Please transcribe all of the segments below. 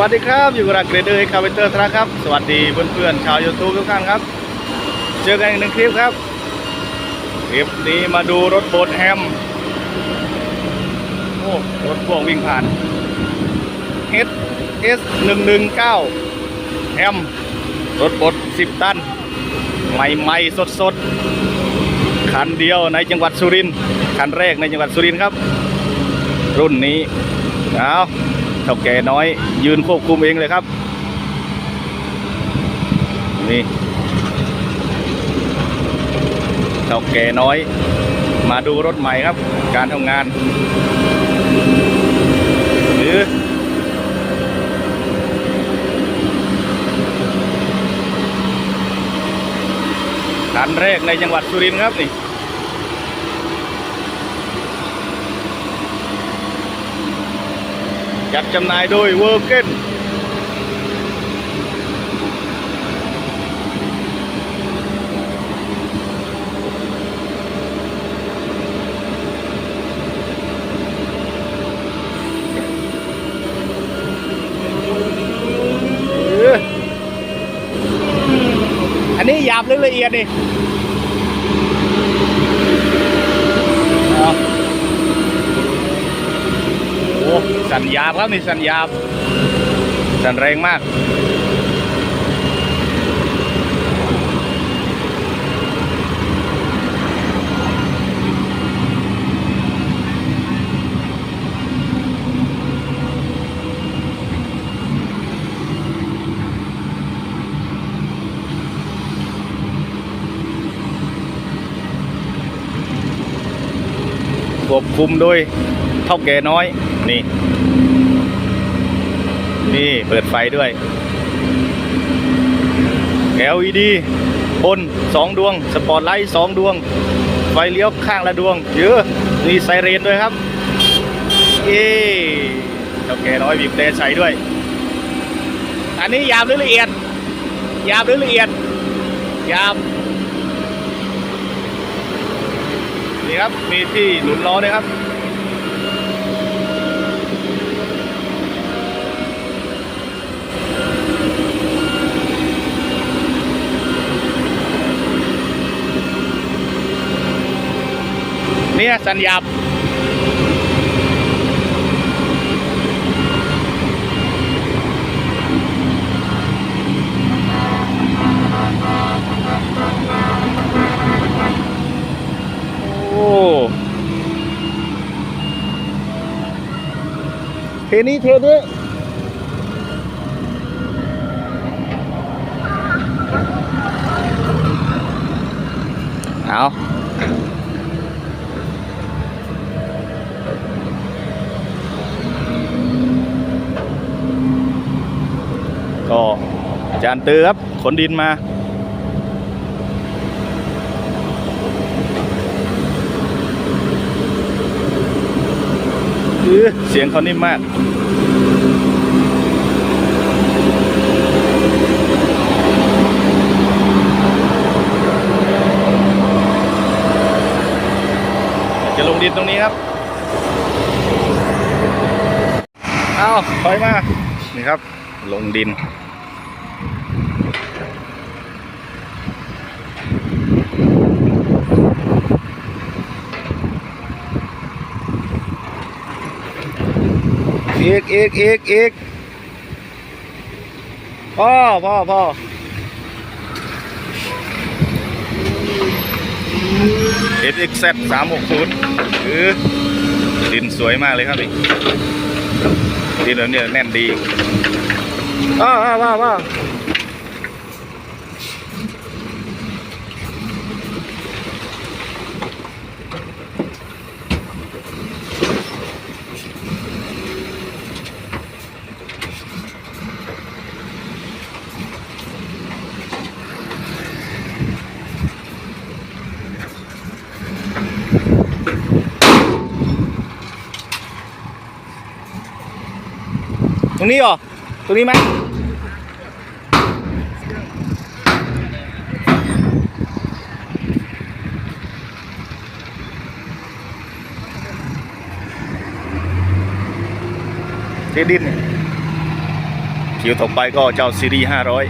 วัสดีครับอยู่กับรักเกรเดอร์คาเวเตอร์นะครับ สวัสดีเพื่อนๆชาวยูทูบทุกท่านครับ เจอกันอีกหนึ่งคลิปครับ คลิปนี้มาดูรถโบดแฮมโอ้รถพ่วงวิ่งผ่าน H S 1 1 9แฮมรถบด10 ตัน ใหม่ๆ สดๆ คันเดียวในจังหวัดสุรินทร์คันแรกในจังหวัดสุรินทร์ครับ รุ่นนี้เอา เท่าแก่น้อย ยืนควบคุมเองเลยครับ นี่เท่าแก่น้อย มาดูรถใหม่ครับ การทำงาน หรือคันแรกในจังหวัดสุรินทร์ครับนี่ จัดจำหน่ายโดยเวอร์เกนอันนี้หยาบหรือละเอียดนี่เอาโอ้ สัญญาบครับนี่สัญญาบสันแรงมากควบคุมโดยเท่าแก่น้อยนี่ นี่เปิดไฟด้วย LED บนสองดวง สปอตไลท์สองดวง ไฟเลี้ยวข้างละดวง เยอะ มีไซเรนด้วยครับ เอ๊เท่าแก่น้อยบีบแต่ใส่ด้วย อันนี้ยาบหรือละเอียด ยาบหรือละเอียด ยาบนี่ครับ มีที่หนุนล้อด้วยครับ เนี่ยสัญญาบโอ้เทนี้เทนี้เอา ก็อาจารย์ตือครับขนดินมาเสียงเขานิ่มมากจะลงดินตรงนี้ครับ เอาถอยมา นี่ครับ ลงดิน อีกอีกอีกอีกพ่อพ่อพ่อเอสเอ็กเซสามหกศูนย์คือดินสวยมากเลยครับนี่ดินแบบนี้แน่นดี พ่อพ่อพ่อพ่อตรงนี้เหรอ ตรงนี้ไหมเทดินเนี่ยคิวต่อไปก็เจ้าซีรีส์ห้าร้อย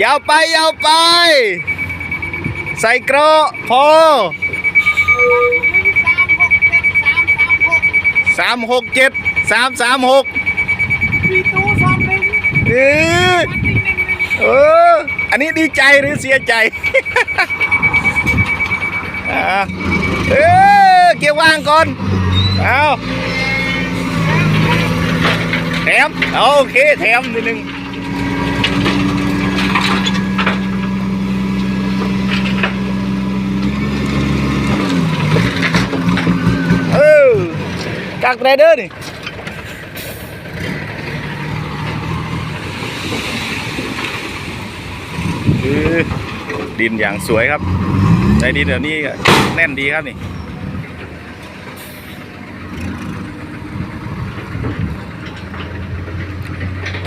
ยาวไปยาวไป ใส่เกราะพอสามหกเจ็ดสามสามหกเออเอออันนี้ดีใจหรือเสียใจอ่าเออเกี่ยวว่างก่อนเอาแถมเอาโอเคแถมนิดนึง เออ กักไรเดอร์นี่ดินอย่างสวยครับในดินแบบนี้แน่นดีครับนี่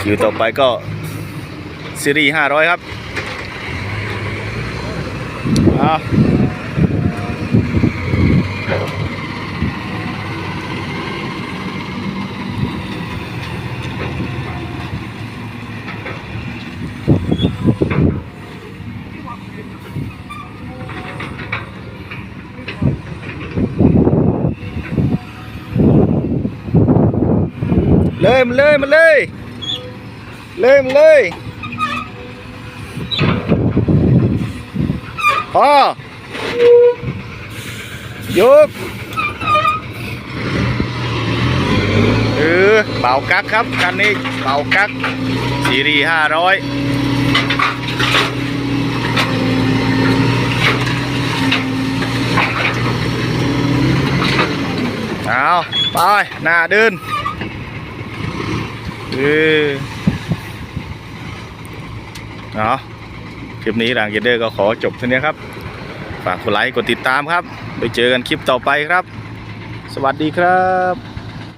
คิวต่อไปก็ซีรีส์500ครับอ่า มันเลยมันเลยเลยมันเลยพอยกเออเป่ากักครับคันนี้เป่ากักซีรีห้าร้อยเอาไปหน้าเดิน เออเอาคลิปนี้หลังเกเดอร์ก็ขอจบเท่านี้ครับ ฝากกดไลค์กดติดตามครับ ไปเจอกันคลิปต่อไปครับ สวัสดีครับ